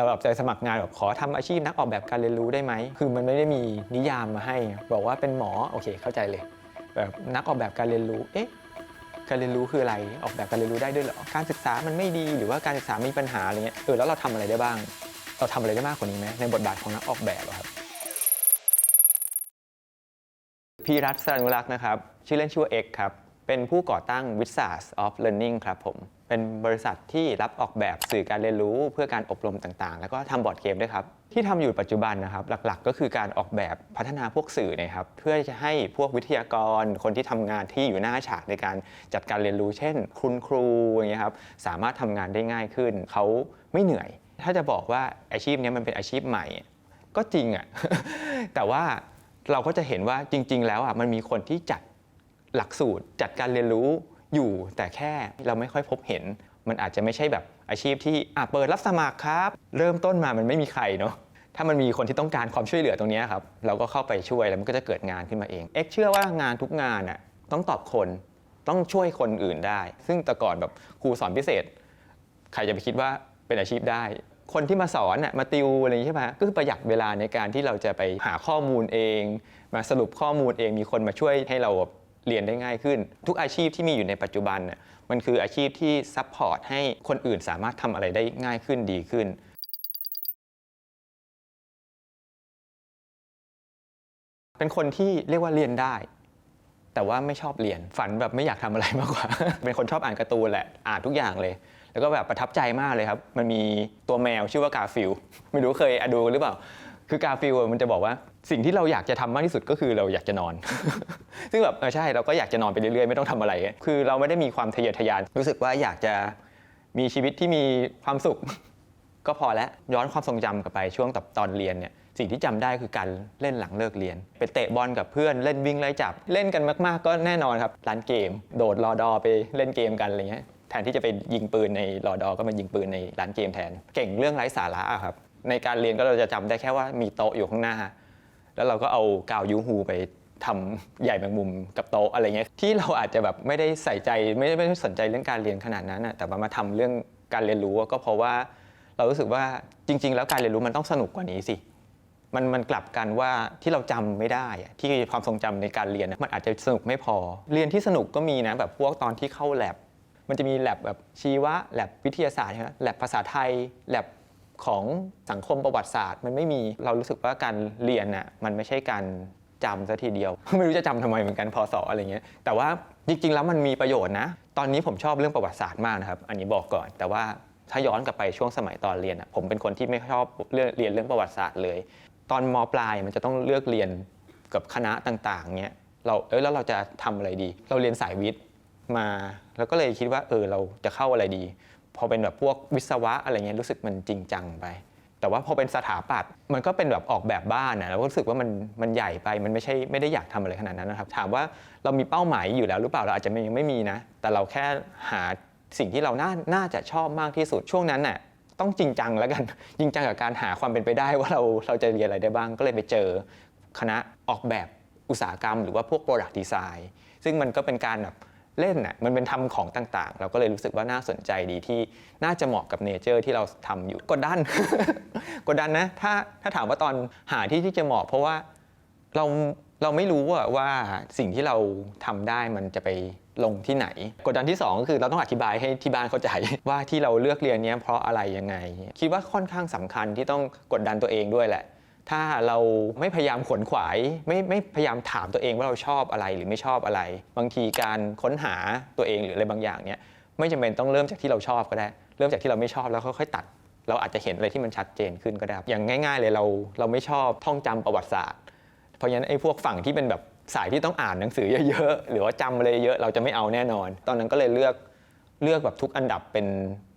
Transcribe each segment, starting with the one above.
เราแบบจะสมัครงานแบบขอทำอาชีพนักออกแบบการเรียนรู้ได้ไหม คือมันไม่ได้มีนิยามมาให้ บอกว่าเป็นหมอโอเคเข้าใจเลย แบบนักออกแบบการเรียนรู้ เอ๊ะการเรียนรู้คืออะไร ออกแบบการเรียนรู้ได้ด้วยเหรอ การศึกษามันไม่ดีหรือว่าการศึกษามีปัญหาอะไรเงี้ย เออแล้วเราทำอะไรได้บ้าง เราทำอะไรได้มากกว่านี้ไหมในบทบาทของนักออกแบบอครับ พีรัตสรันุรักษ์นะครับ ชื่อเล่นชื่อว่าเอกครับ เป็นผู้ก่อตั้ง w i z a r d of Learning ครับผม เป็นบริษัทที่รับออกแบบสื่อการเรียนรู้เพื่อการอบรมต่างๆ แล้วก็ทำบอร์ดเกมด้วยครับ ที่ทำอยู่ปัจจุบันนะครับ หลักๆ ก็คือการออกแบบพัฒนาพวกสื่อเนะครับ เพื่อจะให้พวกวิทยากร คนที่ทำงานที่อยู่หน้าฉากในการจัดการเรียนรู้ เช่น คุณครูอย่างเงี้ยครับ สามารถทำงานได้ง่ายขึ้น เขาไม่เหนื่อย ถ้าจะบอกว่าอาชีพนี้มันเป็นอาชีพใหม่ ก็จริงอะ แต่ว่าเราก็จะเห็นว่าจริง ๆ แล้วอะมันมีคนที่จัด หลักสูตรจัดการเรียนรู้อยู่แต่แค่เราไม่ค่อยพบเห็น มันอาจจะไม่ใช่แบบอาชีพที่อะเปิดรับสมัครครับ เริ่มต้นมามันไม่มีใครเนาะถ้ามันมีคนที่ต้องการความช่วยเหลือตรงนี้ครับเราก็เข้าไปช่วยแล้วมันก็จะเกิดงานขึ้นมาเองเอ็กเชื่อว่างานทุกงานอะต้องตอบคนต้องช่วยคนอื่นได้ ซึ่งแต่ก่อนแบบครูสอนพิเศษ ใครจะไปคิดว่าเป็นอาชีพได้ คนที่มาสอนน่ะมาติวอะไรอย่างนี้ใช่ไหมก็คือประหยัดเวลาในการที่เราจะไปหาข้อมูลเอง มาสรุปข้อมูลเองมีคนมาช่วยให้เรา เรียนได้ง่ายขึ้น ทุกอาชีพที่มีอยู่ในปัจจุบันน่ะมันคืออาชีพที่ซัพพอร์ตให้คนอื่นสามารถทำอะไรได้ง่ายขึ้นดีขึ้น เป็นคนที่เรียกว่าเรียนได้ แต่ว่าไม่ชอบเรียนฝันแบบไม่อยากทำอะไรมากกว่า เป็นคนชอบอ่านการ์ตูนแหละอ่านทุกอย่างเลย แล้วก็แบบประทับใจมากเลยครับ มันมีตัวแมวชื่อว่ากาฟิลไม่รู้เคยอดูหรือเปล่า คือกาฟิลมันจะบอกว่าสิ่งที่เราอยากจะทำมากที่สุดก็คือเราอยากจะนอน ซึ่งแบบเออใช่เราก็อยากจะนอนไปเรื่อยๆ ไม่ต้องทำอะไร คือเราไม่ได้มีความทะเยอทะยาน รู้สึกว่าอยากจะมีชีวิตที่มีความสุข ก็พอแล้วย้อนความทรงจำกลับไปช่วงตอนเรียนเนี่ยสิ่งที่จำได้คือการเล่นหลังเลิกเรียน ไปเตะบอลกับเพื่อนเล่นวิ่งไล่จับ เล่นกันมาก ๆ ก็แน่นอนครับร้านเกม โดดรอดอไปเล่นเกมกันอะไรเงี้ยแทนที่จะไปยิงปืนในรอดอก็มายิงปืนในร้านเกมแทน เก่งเรื่องไร้สาระอะครับ ในการเรียนก็เราจะจำได้แค่ว่ามีโต๊ะอยู่ข้างหน้า แล้วเราก็เอากาวยูฮูไปทำใหญ่แมงมุมกับโต๊ะอะไรเงี้ยที่เราอาจจะแบบไม่ได้ใส่ใจไม่ได้ไม่ได้สนใจเรื่องการเรียนขนาดนั้นนะแต่ว่ามาทำเรื่องการเรียนรู้ก็เพราะว่าเรารู้สึกว่าจริง ๆ แล้วการเรียนรู้มันต้องสนุกกว่านี้สิมันมันกลับกันว่าที่เราจำไม่ได้อะที่ความทรงจำในการเรียนมันอาจจะสนุกไม่พอ เรียนที่สนุกก็มีนะแบบพวกตอนที่เข้าแลบมันจะมีแลบแบบชีวะแลบวิทยาศาสตร์ใช่ไหมแลบภาษาไทยแลบ ของสังคมประวัติศาสตร์ มันไม่มีเรารู้สึกว่าการเรียนน่ะมันไม่ใช่การจำซะทีเดียว ไม่รู้จะจำทำไมเหมือนกันพอสออะไรเงี้ยแต่ว่าจริงๆแล้วมันมีประโยชน์นะ ตอนนี้ผมชอบเรื่องประวัติศาสตร์มากนะครับ อันนี้บอกก่อน แต่ว่าถ้าย้อนกลับไปช่วงสมัยตอนเรียนอะผมเป็นคนที่ไม่ชอบเรื่องเรียนเรื่องประวัติศาสตร์เลย ตอนมปลายมันจะต้องเลือกเรียนกับคณะต่างๆเงี้ยเราเออแล้วเราจะทำอะไรดี เราเรียนสายวิทย์มา แล้วก็เลยคิดว่าเออเราจะเข้าอะไรดี พอเป็นแบบพวกวิศวะอะไรเงี้ยรู้สึกมันจริงจังไป แต่ว่าพอเป็นสถาปัตย์มันก็เป็นแบบออกแบบบ้านนะเราก็รู้สึกว่ามันมันใหญ่ไปมันไม่ใช่ไม่ได้อยากทำอะไรขนาดนั้นนะครับ ถามว่าเรามีเป้าหมายอยู่แล้วหรือเปล่าเราอาจจะยังไม่มีนะ แต่เราแค่หาสิ่งที่เราน่าน่าจะชอบมากที่สุดช่วงนั้นน่ะต้องจริงจังแล้วกันจริงจังกับการหาความเป็นไปได้ว่าเราเราจะเรียนอะไรได้บ้าง ก็เลยไปเจอคณะออกแบบอุตสาหกรรม หรือว่าพวก product design ซึ่งมันก็เป็นการแบบ เล่นน่ะมันเป็นทำของต่างๆ เราก็เลยรู้สึกว่าน่าสนใจดีที่น่าจะเหมาะกับเนเจอร์ที่เราทำอยู่กดดันกดดันนะถ้าถ้าถามว่าตอนหาที่ที่จะเหมาะ เพราะว่าเราเราไม่รู้อะว่าสิ่งที่เราทำได้มันจะไปลงที่ไหน กดดันที่สองก็คือเราต้องอธิบายให้ที่บ้านเข้าใจ ว่าที่เราเลือกเรียนเนี้ยเพราะอะไรยังไง คิดว่าค่อนข้างสำคัญที่ต้องกดดันตัวเองด้วยแหละ ถ้าเราไม่พยายามขวนขวายไม่ไม่พยายามถามตัวเองว่าเราชอบอะไรหรือไม่ชอบอะไร บางทีการค้นหาตัวเองหรืออะไรบางอย่างเนี่ยไม่จำเป็นต้องเริ่มจากที่เราชอบก็ได้ เริ่มจากที่เราไม่ชอบแล้วค่อยๆตัด เราอาจจะเห็นอะไรที่มันชัดเจนขึ้นก็ได้อย่างง่าย ๆ เลยเราเราไม่ชอบท่องจำประวัติศาสตร์ เพราะฉะนั้นไอ้พวกฝั่งที่เป็นแบบสายที่ต้องอ่านหนังสือเยอะๆหรือว่าจำอะไรเยอะเราจะไม่เอาแน่นอน ตอนนั้นก็เลยเลือกเลือกแบบทุกอันดับเป็น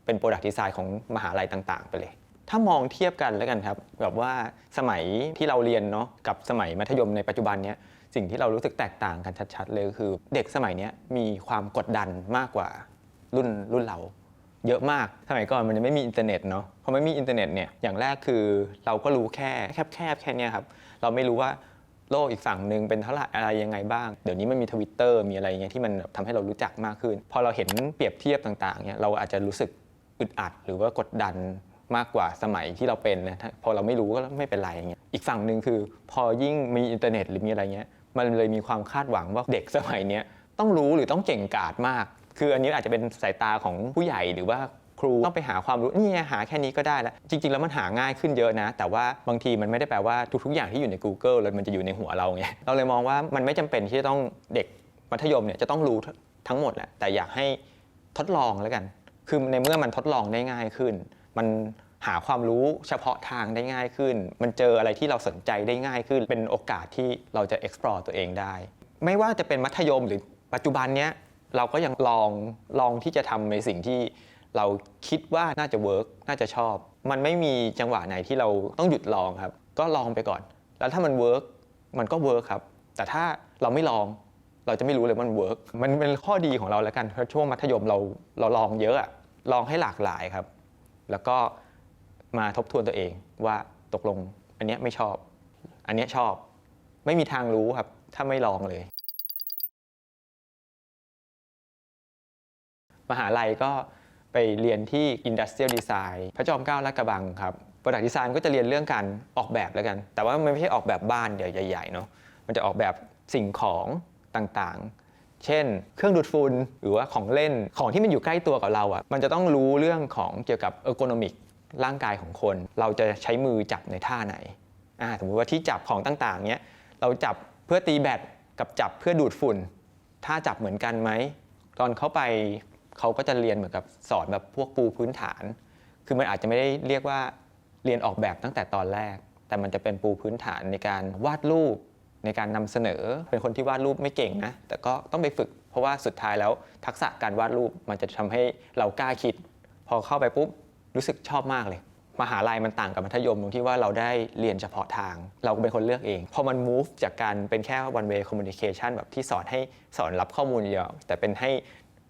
เป็นโปรดักต์ดีไซน์ของมหาลัยต่าง ๆ ไปเลย ถ้ามองเทียบกันแล้วกันครับ แบบว่าสมัยที่เราเรียนเนาะกับสมัยมัธยมในปัจจุบันเนี้ยสิ่งที่เรารู้สึกแตกต่างกันชัดๆเลยคือ เด็กสมัยนี้มีความกดดันมากกว่ารุ่นรุ่นเรา เยอะมากสมัยก่อนมันไม่มีอินเทอร์เน็ตเนาะพอไม่มีอินเทอร์เน็ตเนี่ยอย่างแรกคือเราก็รู้แค่แคบๆแค่เนี้ยครับเราไม่รู้ว่าโลกอีกฝั่งหนึ่งเป็นเท่าไหร่อะไรยังไงบ้าง เดี๋ยวนี้มันมีทวิตเตอร์มีอะไรเงี้ยที่มันแบบทำให้เรารู้จักมากขึ้น พอเราเห็นเปรียบเทียบต่างๆเนี่ยเราอาจจะรู้สึกอึดอัดหรือว่ากดดัน มากกว่าสมัยที่เราเป็นนะพอเราไม่รู้ก็ไม่เป็นไรอย่างเงี้ยอีกฝั่งหนึ่งคือ พอยิ่งมีอินเทอร์เน็ตหรือมีอะไรเงี้ยมันเลยมีความคาดหวังว่าเด็กสมัยเนี้ยต้องรู้หรือต้องเก่งกาจมาก คืออันนี้อาจจะเป็นสายตาของผู้ใหญ่หรือว่าครูต้องไปหาความรู้นี่หาแค่นี้ก็ได้แล้ว จริง ๆ แล้วมันหาง่ายขึ้นเยอะนะ แต่ว่าบางทีมันไม่ได้แปลว่าทุกๆอย่างที่อยู่ใน Google เลยมันจะอยู่ในหัวเราไงเราเลยมองว่ามันไม่จำเป็นที่จะต้องเด็กมัธยมเนี่ยจะต้องรู้ทั้งหมดแหละแต่อยากให้ทดลองแล้วกัน คือในเมื่อมันทดลองได้ง่ายขึ้น มันหาความรู้เฉพาะทางได้ง่ายขึ้น มันเจออะไรที่เราสนใจได้ง่ายขึ้น เป็นโอกาสที่เราจะ explore ตัวเองได้ ไม่ว่าจะเป็นมัธยมหรือปัจจุบันเนี้ยเราก็ยังลองลองที่จะทำในสิ่งที่เราคิดว่าน่าจะเวิร์กน่าจะชอบ มันไม่มีจังหวะไหนที่เราต้องหยุดลองครับ ก็ลองไปก่อน แล้วถ้ามันเวิร์กมันก็เวิร์กครับ แต่ถ้าเราไม่ลอง เราจะไม่รู้เลยว่ามันเวิร์กมันเป็นข้อดีของเราแล้วกันเพราะช่วงมัธยมเราเราลองเยอะอะลองให้หลากหลายครับ แล้วก็มาทบทวนตัวเองว่าตกลงอันนี้ไม่ชอบ อันนี้ชอบ ไม่มีทางรู้ครับ ถ้าไม่ลองเลย มหาลัยก็ไปเรียนที่ Industrial Design พระจอมเกล้าลาดกระบังครับ Product Design ก็จะเรียนเรื่องการออกแบบแล้วกัน แต่ว่ามันไม่ใช่ออกแบบบ้านเดี๋ยวใหญ่ๆเนาะ มันจะออกแบบสิ่งของต่างๆ เช่น เครื่องดูดฝุ่นหรือว่าของเล่นของที่มันอยู่ใกล้ตัวกับเราอะ่ะมันจะต้องรู้เรื่องของเกี่ยวกับเออร์โกนมิกร่างกายของคน เราจะใช้มือจับในท่าไหนอ่าสมมติว่าที่จับของต่างๆเนี้ยเราจับเพื่อตีแบตกับจับเพื่อดูดฝุ่นถ้าจับเหมือนกันไหมตอนเขาไปเขาก็จะเรียนเหมือนกับสอนแบบพวกปูพื้นฐาน คือมันอาจจะไม่ได้เรียกว่าเรียนออกแบบตั้งแต่ตอนแรก แต่มันจะเป็นปูพื้นฐานในการวาดรูป ในการนำเสนอ เป็นคนที่วาดรูปไม่เก่งนะ แต่ก็ต้องไปฝึก เพราะว่าสุดท้ายแล้วทักษะการวาดรูปมันจะทำให้เรากล้าคิด พอเข้าไปปุ๊บรู้สึกชอบมากเลยมหาลัยมันต่างกับมัธยมตรงที่ว่าเราได้เรียนเฉพาะทาง เราก็เป็นคนเลือกเองพอมัน move จากการเป็นแค่ one way communication แบบที่สอนให้สอนรับข้อมูลเดียว แต่เป็นให้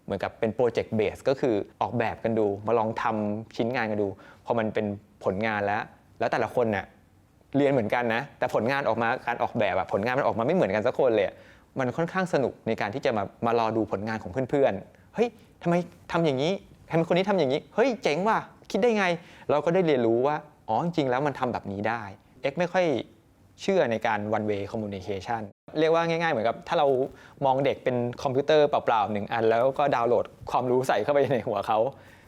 เหมือนกับเป็น project base ก็คือออกแบบกันดู มาลองทำชิ้นงานกันดู พอมันเป็นผลงานแล้ว แล้วแต่ละคนเนี่ย เรียนเหมือนกันนะ แต่ผลงานออกมาการออกแบบอะผลงานมันออกมาไม่เหมือนกันสักคนเลยมันค่อนข้างสนุกในการที่จะมามารอดูผลงานของเพื่อนๆเฮ้ยทำไมทำอย่างนี้ทำไมคนนี้ทำอย่างนี้ เฮ้ยเจ๋งว่ะคิดได้ไง เราก็ได้เรียนรู้ว่าอ๋อจริงแล้วมันทำแบบนี้ได้เอ็กไม่ค่อยเชื่อในการ one way communication เรียกว่าง่ายๆ เหมือนกับถ้าเรามองเด็กเป็นคอมพิวเตอร์เปล่าๆหนึ่งอัน แล้วก็ดาวน์โหลดความรู้ใส่เข้าไปในหัวเขา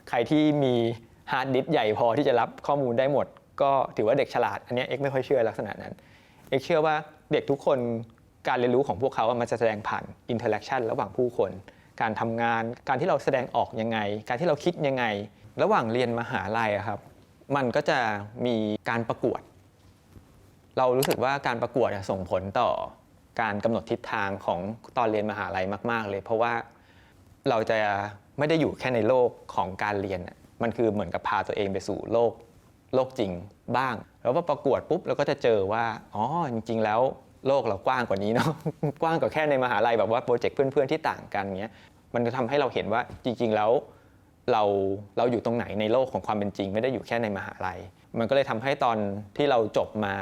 ใครที่มีฮาร์ดดิสก์ใหญ่พอที่จะรับข้อมูลได้หมด ก็ถือว่าเด็กฉลาด อันนี้เอกไม่ค่อยเชื่อลักษณะนั้น เอกเชื่อว่าเด็กทุกคนการเรียนรู้ของพวกเขาอะมันจะแสดงผ่านอินเทอร์แอคชั่นระหว่างผู้คน การทำงาน การที่เราแสดงออกยังไง การที่เราคิดยังไง ระหว่างเรียนมหาลัยอะครับ มันก็จะมีการประกวด เรารู้สึกว่าการประกวดส่งผลต่อการกำหนดทิศทางของตอนเรียนมหาลัยมาก ๆ เลย เพราะว่าเราจะไม่ได้อยู่แค่ในโลกของการเรียน มันคือเหมือนกับพาตัวเองไปสู่โลก โลกจริงบ้าง แล้วพอประกวดปุ๊บเราก็จะเจอว่าอ๋อจริง ๆ แล้วโลกเรากว้างกว่านี้เนาะกว้างกว่าแค่ในมหาลัยแบบว่าโปรเจกต์เพื่อนๆที่ต่างกันเงี้ยมันจะทำให้เราเห็นว่าจริง ๆ แล้วเราเราอยู่ตรงไหนในโลกของความเป็นจริง ไม่ได้อยู่แค่ในมหาลัย มันก็เลยทำให้ตอนที่เราจบมา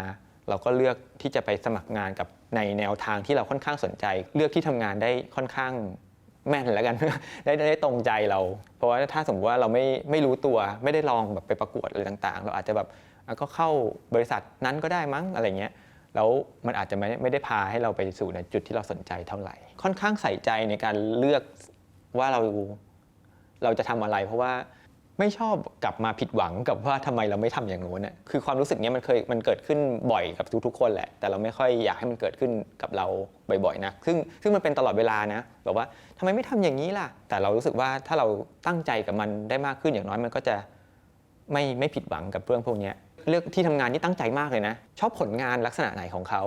เราก็เลือกที่จะไปสมัครงานกับในแนวทางที่เราค่อนข้างสนใจ เลือกที่ทำงานได้ค่อนข้าง แม่นแล้วกัน ได้ได้ตรงใจเรา เพราะว่าถ้าสมมติว่าเราไม่ไม่รู้ตัวไม่ได้ลองแบบไปประกวดอะไรต่าง ๆ เราอาจจะแบบก็เข้าบริษัทนั้นก็ได้มั้งอะไรเงี้ยแล้วมันอาจจะไม่ไม่ได้พาให้เราไปสู่ในจุดที่เราสนใจเท่าไหร่ ค่อนข้างใส่ใจในการเลือกว่าเราเราจะทำอะไร เพราะว่า ไม่ชอบกลับมาผิดหวังกับว่าทำไมเราไม่ทำอย่างโน้นน่ะคือความรู้สึกนี้มันเคยมันเกิดขึ้นบ่อยกับทุกๆ คนแหละ แต่เราไม่ค่อยอยากให้มันเกิดขึ้นกับเราบ่อยๆนะซึ่งซึ่งมันเป็นตลอดเวลานะแบบว่าทำไมไม่ทำอย่างนี้ล่ะ แต่เรารู้สึกว่าถ้าเราตั้งใจกับมันได้มากขึ้นอย่างน้อยมันก็จะไม่ไม่ผิดหวังกับเรื่องพวกนี้เลือกที่ทำงานที่ตั้งใจมากเลยนะ ชอบผลงานลักษณะไหนของเขา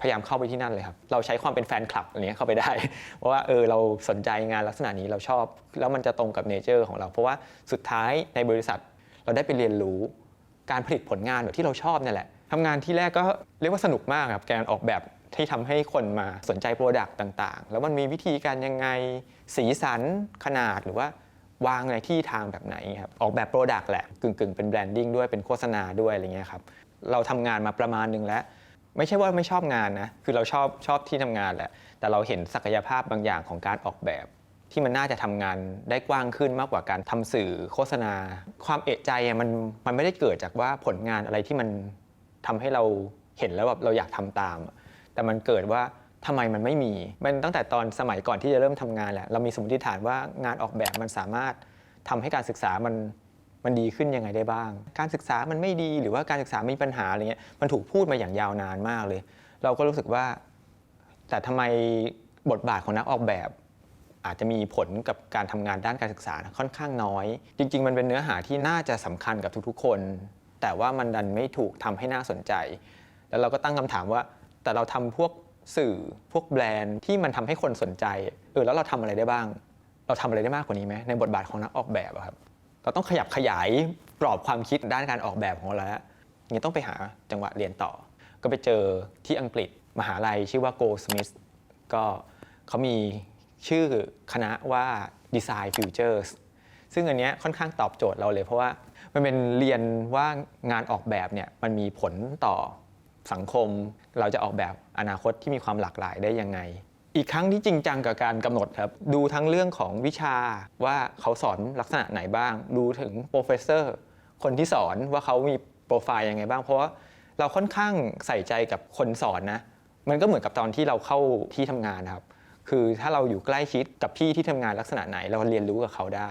พยายามเข้าไปที่นั่นเลยครับ เราใช้ความเป็นแฟนคลับอะไรเงี้ยเข้าไปได้ เพราะว่าเออเราสนใจงานลักษณะนี้เราชอบ แล้วมันจะตรงกับเนเจอร์ของเรา เพราะว่าสุดท้ายในบริษัทเราได้ไปเรียนรู้การผลิตผลงานแบบที่เราชอบเนี่ยแหละทำงานที่แรกก็เรียกว่าสนุกมากครับการออกแบบที่ทำให้คนมาสนใจโปรดักต์ต่างๆ แล้วมันมีวิธีการยังไงสีสันขนาดหรือว่าวางในที่ทางแบบไหนครับออกแบบโปรดักต์แหละกึ่งๆ เป็นแบรนดิ้งด้วยเป็นโฆษณาด้วยอะไรเงี้ยครับเราทำงานมาประมาณนึงแล้ว ไม่ใช่ว่าไม่ชอบงานนะ คือเราชอบชอบที่ทำงานแหละ แต่เราเห็นศักยภาพบางอย่างของการออกแบบ ที่มันน่าจะทำงานได้กว้างขึ้นมากกว่าการทำสื่อโฆษณา ความเอะใจมันมันไม่ได้เกิดจากว่าผลงานอะไรที่มันทำให้เราเห็นแล้วแบบเราอยากทำตาม แต่มันเกิดว่าทำไมมันไม่มี มันตั้งแต่ตอนสมัยก่อนที่จะเริ่มทำงานแหละ เรามีสมมติฐานว่างานออกแบบมันสามารถทำให้การศึกษามัน มันดีขึ้นยังไงได้บ้าง การศึกษามันไม่ดีหรือว่าการศึกษามีปัญหาอะไรเงี้ยมันถูกพูดมาอย่างยาวนานมากเลย เราก็รู้สึกว่า แต่ทำไมบทบาทของนักออกแบบ อาจจะมีผลกับการทำงานด้านการศึกษาค่อนข้างน้อย จริง ๆ มันเป็นเนื้อหาที่น่าจะสำคัญกับทุกๆ คน แต่ว่ามันดันไม่ถูกทำให้น่าสนใจ แล้วเราก็ตั้งคำถามว่า แต่เราทำพวกสื่อพวกแบรนด์ที่มันทำให้คนสนใจเออแล้วเราทำอะไรได้บ้าง เราทำอะไรได้มากกว่านี้ไหมในบทบาทของนักออกแบบครับ เราต้องขยับขยายกรอบความคิดด้านการออกแบบของเราแล้วย่างนี้ต้องไปหาจังหวะเรียนต่อ ก็ไปเจอที่อังกฤษมหาลัยชื่อว่า Goldsmith ก็เขามีชื่อคณะว่า Design Futures ซึ่งอันนี้ค่อนข้างตอบโจทย์เราเลย เพราะว่ามันเป็นเรียนว่างานออกแบบเนี่ยมันมีผลต่อสังคม เราจะออกแบบอนาคตที่มีความหลากหลายได้ยังไง อีกครั้งที่จริงจังกับการกำหนดครับ ดูทั้งเรื่องของวิชาว่าเขาสอนลักษณะไหนบ้าง ดูถึงโปรเฟสเซอร์คนที่สอนว่าเขามีโปรไฟล์ยังไงบ้าง เพราะว่าเราค่อนข้างใส่ใจกับคนสอนนะ มันก็เหมือนกับตอนที่เราเข้าที่ทำงานครับ คือถ้าเราอยู่ใกล้ชิดกับพี่ที่ทำงานลักษณะไหน เราเรียนรู้กับเขาได้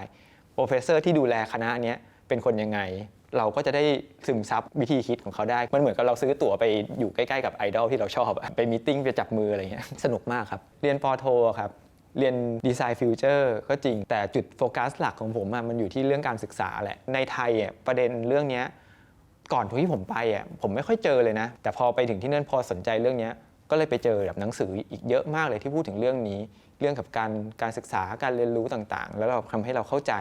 โปรเฟสเซอร์ที่ดูแลคณะเนี้ยเป็นคนยังไง เราก็จะได้ซึมซับวิธีคิดของเขาได้ มันเหมือนกับเราซื้อตั๋วไปอยู่ใกล้ๆกับไอดอลที่เราชอบอะไปมีตติ้งไปจับมืออะไรเงี้ยสนุกมากครับ เรียนปอโทครับเรียนดีไซน์ฟิวเจอร์ก็จริงแต่จุดโฟกัสหลักของผมอะมันอยู่ที่เรื่องการศึกษาแหละ ในไทยอะประเด็นเรื่องนี้ก่อนที่ผมไปอะผมไม่ค่อยเจอเลยนะ แต่พอไปถึงที่นั่นพอสนใจเรื่องนี้ก็เลยไปเจอแบบหนังสืออีกเยอะมากเลยที่พูดถึงเรื่องนี้ เรื่องกับการการศึกษาการเรียนรู้ต่างๆ แล้วเราทำให้เราเข้าใจ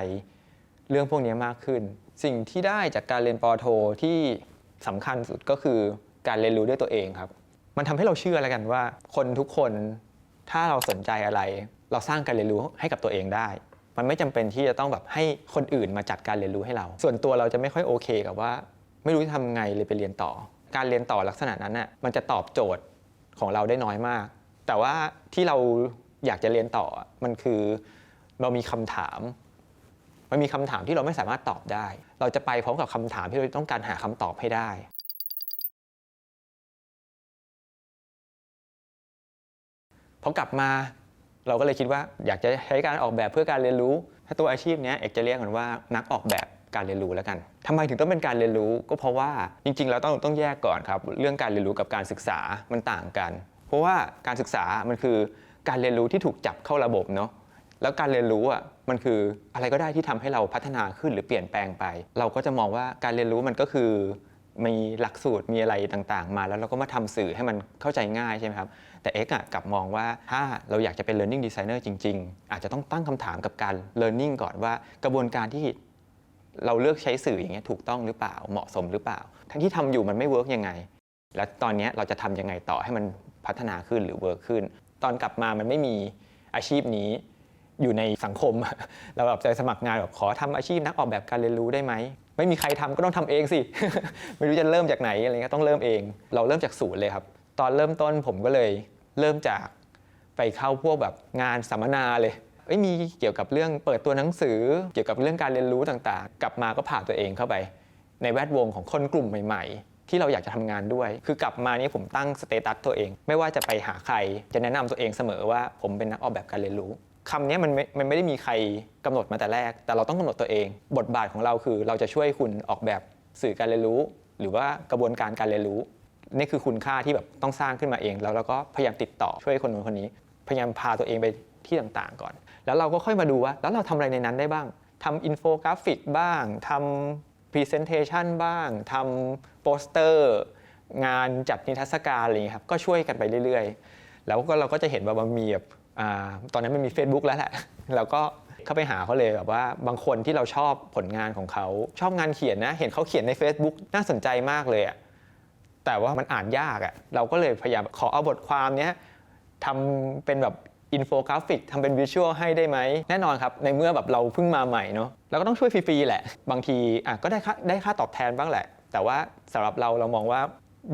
เรื่องพวกนี้มากขึ้น สิ่งที่ได้จากการเรียนปอโทที่สำคัญสุดก็คือการเรียนรู้ด้วยตัวเองครับ มันทำให้เราเชื่อแล้วกันว่า คนทุกคนถ้าเราสนใจอะไร เราสร้างการเรียนรู้ให้กับตัวเองได้ มันไม่จำเป็นที่จะต้องแบบให้คนอื่นมาจัดการเรียนรู้ให้เรา ส่วนตัวเราจะไม่ค่อยโอเคกับว่า ไม่รู้จะทำไงเลยไปเรียนต่อ การเรียนต่อลักษณะนั้นน่ะมันจะตอบโจทย์ของเราได้น้อยมาก แต่ว่าที่เราอยากจะเรียนต่อมันคือเรามีคำถาม มันมีคำถามที่เราไม่สามารถตอบได้ เราจะไปพร้อมกับคำถามที่เราต้องการหาคำตอบให้ได้พอกลับมาเราก็เลยคิดว่าอยากจะใช้การออกแบบเพื่อการเรียนรู้ ถ้าตัวอาชีพนี้เอกจะเรียกมันว่านักออกแบบการเรียนรู้แล้วกันทำไมถึงต้องเป็นการเรียนรู้ ก็เพราะว่าจริงๆเราต้องต้องแยกก่อนครับเรื่องการเรียนรู้กับการศึกษามันต่างกัน เพราะว่าการศึกษามันคือการเรียนรู้ที่ถูกจับเข้าระบบเนาะ แล้วการเรียนรู้อะมันคืออะไรก็ได้ที่ทำให้เราพัฒนาขึ้นหรือเปลี่ยนแปลงไป เราก็จะมองว่าการเรียนรู้มันก็คือมีหลักสูตรมีอะไรต่างๆ มาแล้วเราก็มาทำสื่อให้มันเข้าใจง่ายใช่ไหมครับ แต่เอ็กอะกลับมองว่าถ้าเราอยากจะเป็น learning designer จริง ๆ อาจจะต้องตั้งคำถามกับการ learning ก่อนว่ากระบวนการที่เราเลือกใช้สื่ออย่างเงี้ยถูกต้องหรือเปล่าเหมาะสมหรือเปล่า ทั้งที่ทำอยู่มันไม่เวิร์กยังไง แล้วตอนนี้เราจะทำยังไงต่อให้มันพัฒนาขึ้นหรือเวิร์กขึ้น ตอนกลับมามันไม่มีอาชีพนี้ อยู่ในสังคม เราแบบจะสมัครงานแบบขอทำอาชีพนักออกแบบการเรียนรู้ได้ไหมไม่มีใครทำก็ต้องทำเองสิ ไม่รู้จะเริ่มจากไหนอะไรเงี้ยต้องเริ่มเอง เราเริ่มจากศูนย์เลยครับ ตอนเริ่มต้นผมก็เลยเริ่มจากไปเข้าพวกแบบงานสัมมนาเลยมีเกี่ยวกับเรื่องเปิดตัวหนังสือ เกี่ยวกับเรื่องการเรียนรู้ต่างๆ กลับมาก็ผ่าตัวเองเข้าไป ในแวดวงของคนกลุ่มใหม่ๆ ที่เราอยากจะทำงานด้วย คือกลับมานี่ผมตั้งสเตตัสตัวเอง ไม่ว่าจะไปหาใครจะแนะนำตัวเองเสมอว่าผมเป็นนักออกแบบการเรียนรู้ คำนี้มันไม่มันไม่ได้มีใครกำหนดมาแต่แรก แต่เราต้องกำหนดตัวเอง บทบาทของเราคือเราจะช่วยคุณออกแบบสื่อการเรียนรู้ หรือว่ากระบวนการการเรียนรู้ นี่คือคุณค่าที่แบบต้องสร้างขึ้นมาเอง แล้วเราก็พยายามติดต่อช่วยคนนู้นคนนี้ พยายามพาตัวเองไปที่ต่างๆ ก่อน แล้วเราก็ค่อยมาดูว่า แล้วเราทำอะไรในนั้นได้บ้างทำอินโฟกราฟิกบ้างทำพรีเซนเทชันบ้างทำโปสเตอร์ งานจัดนิทรรศการอะไรอย่างเงี้ครับก็ช่วยกันไปเรื่อยๆ แล้วก็เราก็จะเห็นว่ามันมีแบบ ตอนนั้นมันมี Facebook แล้วแหละเราก็เข้าไปหาเขาเลยแบบว่าบางคนที่เราชอบผลงานของเขา ชอบงานเขียนนะ เห็นเขาเขียนใน Facebook น่าสนใจมากเลยอะแต่ว่ามันอ่านยากอะเราก็เลยพยายามขอเอาบทความเนี้ยทำเป็นแบบอินโฟกราฟิกทำเป็นวิชวลให้ได้ไหม แน่นอนครับ ในเมื่อแบบเราเพิ่งมาใหม่เนาะเราก็ต้องช่วยฟรีๆแหละ บางทีอะก็ได้ค่าได้ค่าตอบแทนบ้างแหละ แต่ว่าสำหรับเราเรามองว่า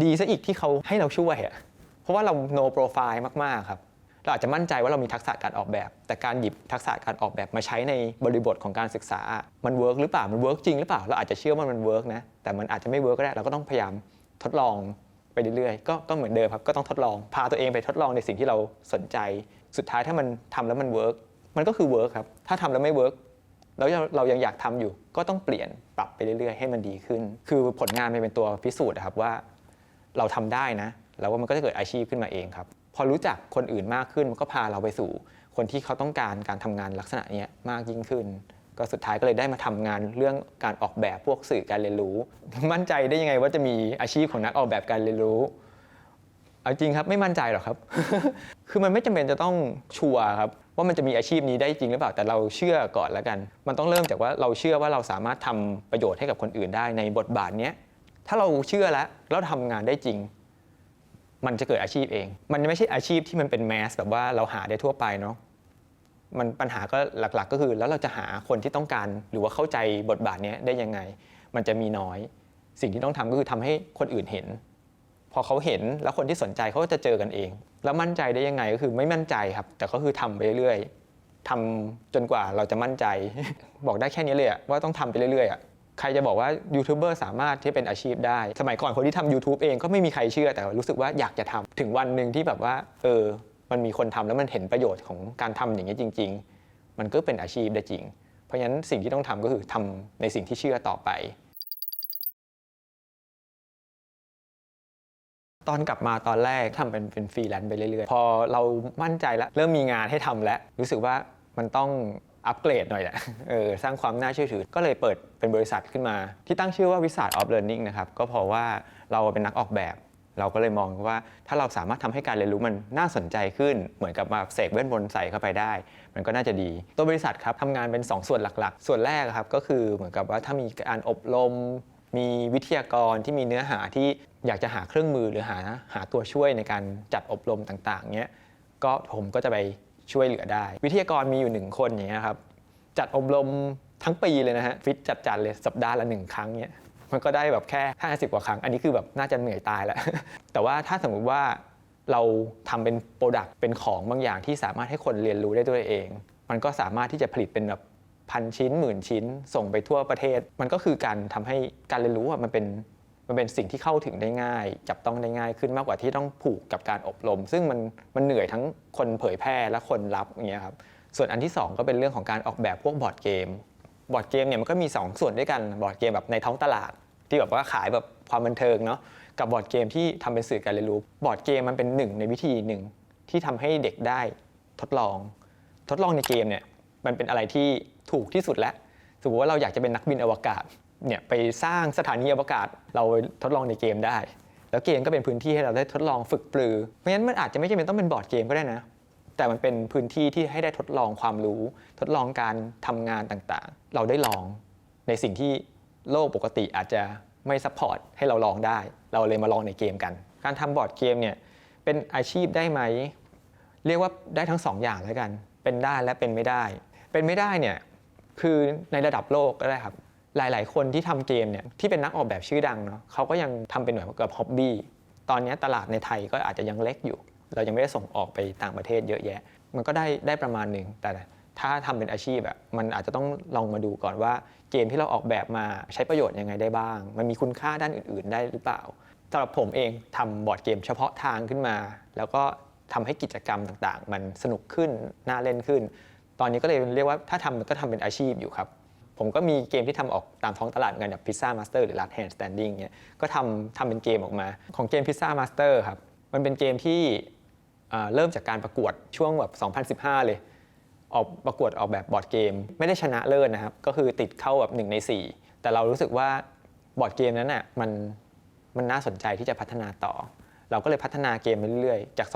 ดีซะอีกที่เขาให้เราช่วยอะเพราะว่าเรา no profile มากๆครับ เราอาจจะมั่นใจว่าเรามีทักษะการออกแบบ แต่การหยิบทักษะการออกแบบมาใช้ในบริบทของการศึกษา มันเวิร์กหรือเปล่ามันเวิร์กจริงหรือเปล่าเราอาจจะเชื่อว่ามันเวิร์กนะแต่มันอาจจะไม่เวิร์กก็ได้เราก็ต้องพยายามทดลองไปเรื่อยๆก็ก็เหมือนเดิมครับก็ต้องทดลองพาตัวเองไปทดลองในสิ่งที่เราสนใจ สุดท้ายถ้ามันทำแล้วมันเวิร์กมันก็คือเวิร์กครับถ้าทำแล้วไม่เวิร์กแล้วเรายังอยากทำอยู่ ก็ต้องเปลี่ยนปรับไปเรื่อยๆ ให้มันดีขึ้น คือผลงานมันเป็นตัวพิสูจน์นะครับว่า เราทำได้นะ แล้วว่ามันก็จะเกิดอาชีพขึ้นมาเองครับ พอรู้จักคนอื่นมากขึ้นมันก็พาเราไปสู่ คนที่เขาต้องการการทำงานลักษณะนี้มากยิ่งขึ้น ก็สุดท้ายก็เลยได้มาทำงานเรื่องการออกแบบพวกสื่อการเรียนรู้ มั่นใจได้ยังไงว่าจะมีอาชีพของนักออกแบบการเรียนรู้เอาจริงครับไม่มั่นใจหรอกครับ คือมันไม่จำเป็นจะต้องชัวร์ครับว่ามันจะมีอาชีพนี้ได้จริงหรือเปล่าแต่เราเชื่อก่อนแล้วกัน มันต้องเริ่มจากว่าเราเชื่อว่าเราสามารถทำประโยชน์ให้กับคนอื่นได้ในบทบาทนี้ถ้าเราเชื่อแล้วแล้วทำงานได้จริง มันจะเกิดอาชีพเอง มันไม่ใช่อาชีพที่มันเป็นแมสแบบว่าเราหาได้ทั่วไปเนาะมันปัญหาก็หลักๆ ก็คือ แล้วเราจะหาคนที่ต้องการหรือว่าเข้าใจบทบาทนี้ได้ยังไง มันจะมีน้อย สิ่งที่ต้องทำก็คือทำให้คนอื่นเห็น พอเขาเห็นแล้วคนที่สนใจเขาก็จะเจอกันเอง แล้วมั่นใจได้ยังไงก็คือไม่มั่นใจครับ แต่ก็คือทำไปเรื่อยๆทำจนกว่าเราจะมั่นใจ บอกได้แค่นี้เลยว่าต้องทำไปเรื่อยๆอะ ใครจะบอกว่ายูทูบเบอร์สามารถที่เป็นอาชีพได้ สมัยก่อนคนที่ทำ YouTube เองก็ไม่มีใครเชื่อแต่รู้สึกว่าอยากจะทำถึงวันหนึ่งที่แบบว่าเออมันมีคนทำแล้วมันเห็นประโยชน์ของการทำอย่างนี้จริง ๆ มันก็เป็นอาชีพได้จริง เพราะฉะนั้นสิ่งที่ต้องทำก็คือทำในสิ่งที่เชื่อต่อไป ตอนกลับมาตอนแรกทำเป็นเป็นฟรีแลนซ์ไปเรื่อยๆ พอเรามั่นใจแล้วเริ่มมีงานให้ทำแล้วรู้สึกว่ามันต้อง อัปเกรดหน่อยแหละเออสร้างความน่าเชื่อถือ ก็เลยเปิดเป็นบริษัทขึ้นมา ที่ตั้งชื่อว่าวิสาออฟเ a อร์นิ่งนะครับ ก็เพราะว่าเราเป็นนักออกแบบ เราก็เลยมองว่าถ้าเราสามารถทำให้การเรียนรู้มันน่าสนใจขึ้น เหมือนกับมาเสกเวทมนต์ใส่เข้าไปได้ มันก็น่าจะดี ตัวบริษัทครับทำงานเป็น 2 ส่วนหลักๆ ส่วนแรกครับก็คือเหมือนกับว่าถ้ามีการอบรมมีวิทยากรที่มีเนื้อหาที่อยากจะหาเครื่องมือหรือหาหาตัวช่วยในการจัดอบรมต่างๆเนี้ยก็ผมก็จะไป ช่วยเหลือได้ วิทยากรมีอยู่หนึ่งคนอย่างเงี้ยครับจัดอบรมทั้งปีเลยนะฮะฟิตจัดๆเลยสัปดาห์ละหนึ่งครั้งเนี้ยมันก็ได้แบบแค่ 50 กว่าครั้ง อันนี้คือแบบน่าจะเหนื่อยตายแล้ว แต่ว่าถ้าสมมุติว่าเราทำเป็นโปรดักต์เป็นของบางอย่างที่สามารถให้คนเรียนรู้ได้ด้วยเอง มันก็สามารถที่จะผลิตเป็นแบบพันชิ้นหมื่นชิ้น ส่งไปทั่วประเทศ มันก็คือการทำให้การเรียนรู้อะมันเป็น มันเป็นสิ่งที่เข้าถึงได้ง่าย จับต้องได้ง่ายขึ้นมากกว่าที่ต้องผูกกับการอบรม ซึ่งมันมันเหนื่อยทั้งคนเผยแพร่และคนรับอย่างเงี้ยครับส่วนอันที่ 2 ก็เป็นเรื่องของการออกแบบพวกบอร์ดเกม บอร์ดเกมเนี่ยมันก็มี 2 ส่วนด้วยกันบอร์ดเกมแบบในท้องตลาด ที่แบบว่าขายแบบความบันเทิงเนาะกับบอร์ดเกมที่ทำเป็นสื่อการเรียนรู้บอร์ดเกมมันเป็นหนึ่งในวิธีหนึ่งที่ทำให้เด็กได้ทดลอง ทดลองในเกมเนี่ยมันเป็นอะไรที่ถูกที่สุดแล้วสมมติว่าเราอยากจะเป็นนักบินอวกาศ เนี่ยไปสร้างสถานีอวกาศเราทดลองในเกมได้ แล้วเกมก็เป็นพื้นที่ให้เราได้ทดลองฝึกปรือ เพราะฉะนั้นมันอาจจะไม่จำเป็นต้องเป็นบอร์ดเกมก็ได้นะ แต่มันเป็นพื้นที่ที่ให้ได้ทดลองความรู้ ทดลองการทำงานต่างๆ เราได้ลองในสิ่งที่โลกปกติอาจจะไม่ซัพพอร์ตให้เราลองได้ เราเลยมาลองในเกมกัน การทำบอร์ดเกมเนี่ยเป็นอาชีพได้ไหม เรียกว่าได้ทั้งสองอย่างแล้วกัน เป็นได้และเป็นไม่ได้ เป็นไม่ได้เนี่ยคือในระดับโลกก็ได้ครับ หลาย ๆ คนที่ทำเกมเนี่ยที่เป็นนักออกแบบชื่อดังเนาะเขาก็ยังทำเป็นเหมือนกับฮ็อบบี้ตอนนี้ตลาดในไทยก็อาจจะยังเล็กอยู่ เรายังไม่ได้ส่งออกไปต่างประเทศเยอะแยะ มันก็ได้ได้ประมาณหนึ่งแต่ถ้าทำเป็นอาชีพอะมันอาจจะต้องลองมาดูก่อนว่าเกมที่เราออกแบบมาใช้ประโยชน์ยังไงได้บ้าง มันมีคุณค่าด้านอื่น ๆ ได้หรือเปล่าสำหรับผมเองทำบอร์ดเกมเฉพาะทางขึ้นมา แล้วก็ทำให้กิจกรรมต่าง ๆ มันสนุกขึ้นน่าเล่นขึ้น ตอนนี้ก็เลยเรียกว่าถ้าทำมันก็ทำเป็นอาชีพอยู่ครับ ผมก็มีเกมที่ทำออกตามท้องตลาดเหมือนกันแบบพิซซ่ามาสเตอร์หรือ Last Hand Standing เนี่ยก็ทำทำเป็นเกมออกมาของเกมพิซซ่ามาสเตอร์ครับมันเป็นเกมที่เริ่มจากการประกวดช่วงแบบ 2015 เลยออกประกวดออกแบบบอร์ดเกม ไม่ได้ชนะเลิศนะครับ ก็คือติดเข้าแบบ1ใน 4 แต่เรารู้สึกว่าบอร์ดเกมนั้นน่ะมันมันน่าสนใจที่จะพัฒนาต่อ เราก็เลยพัฒนาเกมเรื่อยๆ จาก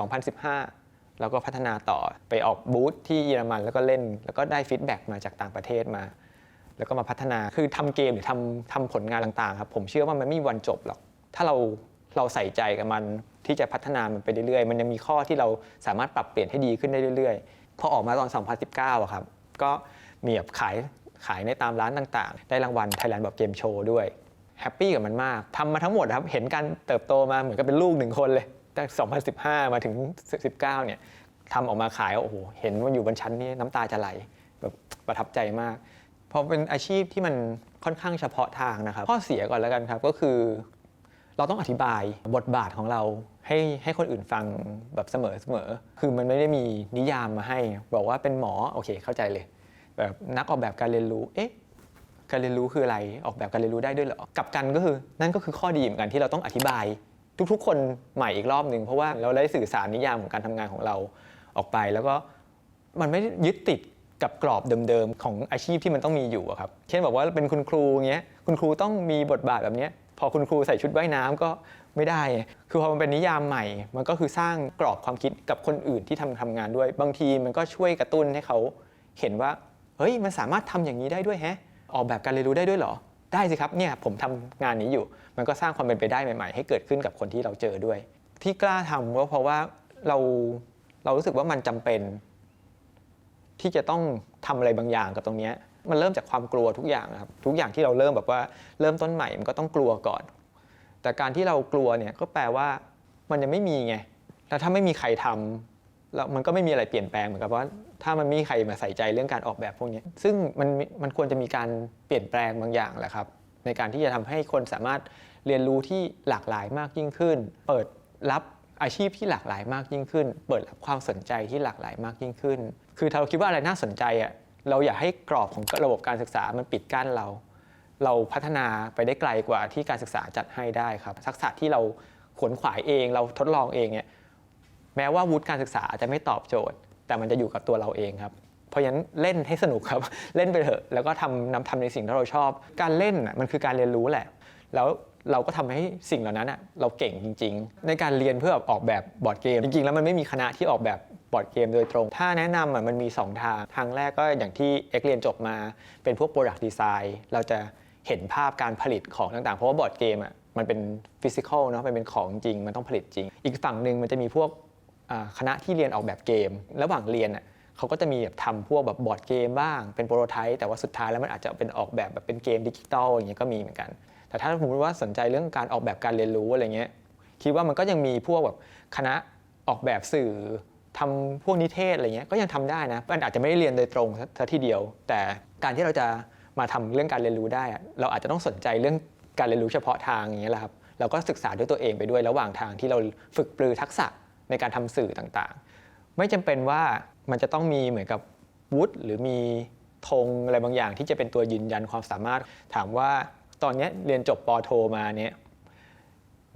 2015 แล้วก็พัฒนาต่อไปออกบูธที่เยอรมันแล้วก็เล่น แล้วก็ได้ฟีดแบ็กมาจากต่างประเทศมา แล้วก็มาพัฒนาคือทำเกมหรือทำทำผลงานต่างๆครับผมเชื่อว่ามันไม่มีวันจบหรอกถ้าเราเราใส่ใจกับมันที่จะพัฒนามันไปเรื่อยๆ มันยังมีข้อที่เราสามารถปรับเปลี่ยนให้ดีขึ้นได้เรื่อยๆ พอออกมาตอน 2019อะครับ ก็มีแบบขายขายในตามร้านต่างๆ ได้รางวัล Thailand แบบเกมโชว์ด้วย แฮปปี้กับมันมาก ทำมาทั้งหมดครับ เห็นการเติบโตมาเหมือนกับเป็นลูกหนึ่งคนเลย ตั้ง 2015 มาถึง 19 เนี่ยทำออกมาขาย โอ้โห เห็นมันอยู่บนชั้นนี้น้ำตาจะไหล แบบประทับใจมาก พราะเป็นอาชีพที่มันค่อนข้างเฉพาะทางนะครับ ข้อเสียก่อนแล้วกันครับก็คือ เราต้องอธิบายบทบาทของเราให้ให้คนอื่นฟังแบบเสมอเสมอคือมันไม่ได้มีนิยามมาให้ บอกว่าเป็นหมอโอเคเข้าใจเลย แบบนักออกแบบการเรียนรู้เอ๊ะการเรียนรู้คืออะไรออกแบบการเรียนรู้ได้ด้วยเหรอกลับกันก็คือนั่นก็คือข้อดีเหมือนกันที่เราต้องอธิบาย ทุกๆ คนใหม่อีกรอบหนึ่งเพราะว่าเราได้สื่อสารนิยามของการทำงานของเราออกไป แล้วก็มันไม่ยึดติด กับกรอบเดิมๆของอาชีพที่มันต้องมีอยู่อะครับ เช่นบอกว่าเป็นคุณครูเงี้ยคุณครูต้องมีบทบาทแบบนี้พอคุณครูใส่ชุดว่ายน้ำก็ไม่ได้ คือพอมันเป็นนิยามใหม่ มันก็คือสร้างกรอบความคิดกับคนอื่นที่ทำทำงานด้วย บางทีมันก็ช่วยกระตุ้นให้เขาเห็นว่า เฮ้ย มันสามารถทำอย่างนี้ได้ด้วยแฮะ ออกแบบการเรียนรู้ได้ด้วยเหรอ ได้สิครับ เนี่ยผมทำงานนี้อยู่ มันก็สร้างความเป็นไปได้ใหม่ ๆ ให้เกิดขึ้นกับคนที่เราเจอด้วย ที่กล้าทำก็เพราะว่าเราเรารู้สึกว่ามันจำเป็น ที่จะต้องทำอะไรบางอย่างกับตรงนี้ มันเริ่มจากความกลัวทุกอย่างครับทุกอย่างที่เราเริ่มแบบว่าเริ่มต้นใหม่มันก็ต้องกลัวก่อน แต่การที่เรากลัวเนี่ยก็แปลว่ามันยังไม่มีไงแล้วถ้าไม่มีใครทำแล้วมันก็ไม่มีอะไรเปลี่ยนแปลงเหมือนกับว่าถ้ามันไม่มีใครมาใส่ใจเรื่องการออกแบบพวกนี้ ซึ่งมันมันควรจะมีการเปลี่ยนแปลงบางอย่างแหละครับ ในการที่จะทำให้คนสามารถเรียนรู้ที่หลากหลายมากยิ่งขึ้น เปิดรับอาชีพที่หลากหลายมากยิ่งขึ้น เปิดรับความสนใจที่หลากหลายมากยิ่งขึ้น คือถ้าเราคิดว่าอะไรน่าสนใจอะเราอยากให้กรอบของระบบการศึกษามันปิดกั้นเรา เราพัฒนาไปได้ไกลกว่าที่การศึกษาจัดให้ได้ครับทักษะที่เราขวนขวายเอง เราทดลองเองเนี่ยแม้ว่าวุฒิการศึกษาอาจจะไม่ตอบโจทย์ แต่มันจะอยู่กับตัวเราเองครับ เพราะฉะนั้นเล่นให้สนุกครับ เล่นไปเถอะ แล้วก็ทำนำทำในสิ่งที่เราชอบ การเล่นน่ะมันคือการเรียนรู้แหละ แล้วเราก็ทำให้สิ่งเหล่านั้นน่ะเราเก่งจริง ๆ ในการเรียนเพื่อออกแบบบอร์ดเกม จริง ๆ แล้วมันไม่มีคณะที่ออกแบบ บอร์ดเกมโดยตรง ถ้าแนะนำอะมันมี 2 ทาง ทางแรกก็อย่างที่เอ็กเรียนจบมาเป็นพวก Product Design เราจะเห็นภาพการผลิตของต่างๆ เพราะว่าบอร์ดเกมอะมันเป็นฟิสิกอลเนาะมันเป็นของจริง มันต้องผลิตจริง อีกฝั่งหนึ่งมันจะมีพวกคณะที่เรียนออกแบบเกม ระหว่างเรียนอะเขาก็จะมีแบบทำพวกแบบบอร์ดเกมบ้าง เป็นโปรโตไทป์แต่ว่าสุดท้ายแล้วมันอาจจะเป็นออกแบบแบบเป็นเกมดิจิตอลอย่างเงี้ยก็มีเหมือนกัน แต่ถ้าสมมติว่าสนใจเรื่องการออกแบบการเรียนรู้อะไรเงี้ยคิดว่ามันก็ยังมีพวกแบบคณะออกแบบสื่อ ทำพวกนิเทศอะไรเงี้ยก็ยังทำได้นะมันอาจจะไม่ได้เรียนโดยตรงซะทีเดียว แต่การที่เราจะมาทำเรื่องการเรียนรู้ได้ เราอาจจะต้องสนใจเรื่องการเรียนรู้เฉพาะทางอย่างเงี้ยแหละครับเราก็ศึกษาด้วยตัวเองไปด้วยระหว่างทางที่เราฝึกปรือทักษะในการทำสื่อต่างๆ ไม่จำเป็นว่ามันจะต้องมีเหมือนกับวุฒิหรือมีธงอะไรบางอย่างที่จะเป็นตัวยืนยันความสามารถ ถามว่าตอนนี้เรียนจบปโทมาเนี่ย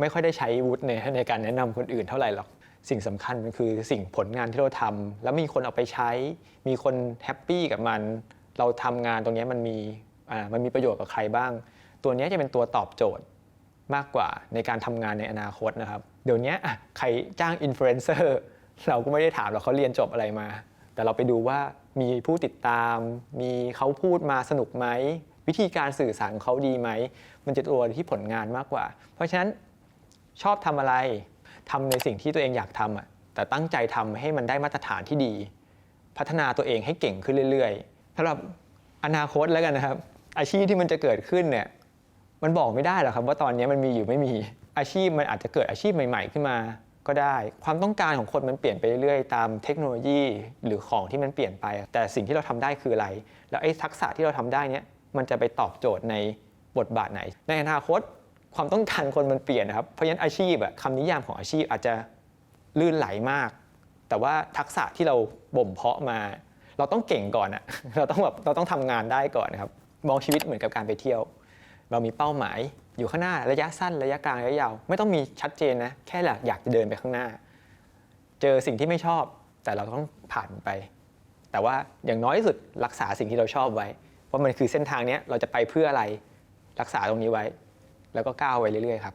ไม่ค่อยได้ใช้วุฒิในในการแนะนำคนอื่นเท่าไหร่หรอก สิ่งสำคัญมันคือสิ่งผลงานที่เราทำแล้วมีคนเอาไปใช้ มีคนแฮปปี้กับมัน เราทำงานตรงนี้มันมีอ่ามันมีประโยชน์กับใครบ้าง ตัวนี้จะเป็นตัวตอบโจทย์มากกว่าในการทำงานในอนาคตนะครับ เดี๋ยวนี้ใครจ้างอินฟลูเอนเซอร์เราก็ไม่ได้ถามหรอกเขาเรียนจบอะไรมา แต่เราไปดูว่ามีผู้ติดตาม มีเขาพูดมาสนุกไหม วิธีการสื่อสารเขาดีไหม มันจะตัวที่ผลงานมากกว่า เพราะฉะนั้นชอบทำอะไร ทำในสิ่งที่ตัวเองอยากทำอะแต่ตั้งใจทำให้มันได้มาตรฐานที่ดี พัฒนาตัวเองให้เก่งขึ้นเรื่อยๆสำหรับอนาคตแล้วกันนะครับ อาชีพที่มันจะเกิดขึ้นเนี่ยมันบอกไม่ได้หรอกครับ ว่าตอนนี้มันมีอยู่ไม่มีอาชีพมันอาจจะเกิดอาชีพใหม่ ๆ ขึ้นมาก็ได้ ความต้องการของคนมันเปลี่ยนไปเรื่อยๆ ตามเทคโนโลยีหรือของที่มันเปลี่ยนไป แต่สิ่งที่เราทำได้คืออะไร แล้วไอ้ทักษะที่เราทำได้เนี่ยมันจะไปตอบโจทย์ในบทบาทไหน ในอนาคต ความต้องการคนมันเปลี่ยนนะครับ เพราะฉะนั้นอาชีพอะคำนิยามของอาชีพอาจจะลื่นไหลมาก แต่ว่าทักษะที่เราบ่มเพาะมา เราต้องเก่งก่อนอะเราต้องแบบเราต้องทำงานได้ก่อนนะครับ มองชีวิตเหมือนกับการไปเที่ยว เรามีเป้าหมายอยู่ข้างหน้าระยะสั้นระยะกลางระยะยาวไม่ต้องมีชัดเจนนะแค่อยากจะเดินไปข้างหน้า เจอสิ่งที่ไม่ชอบ แต่เราต้องผ่านไป แต่ว่าอย่างน้อยที่สุดรักษาสิ่งที่เราชอบไว้ เพราะมันคือเส้นทางนี้เราจะไปเพื่ออะไรรักษาตรงนี้ไว้ แล้วก็ก้าวไปเรื่อยๆครับ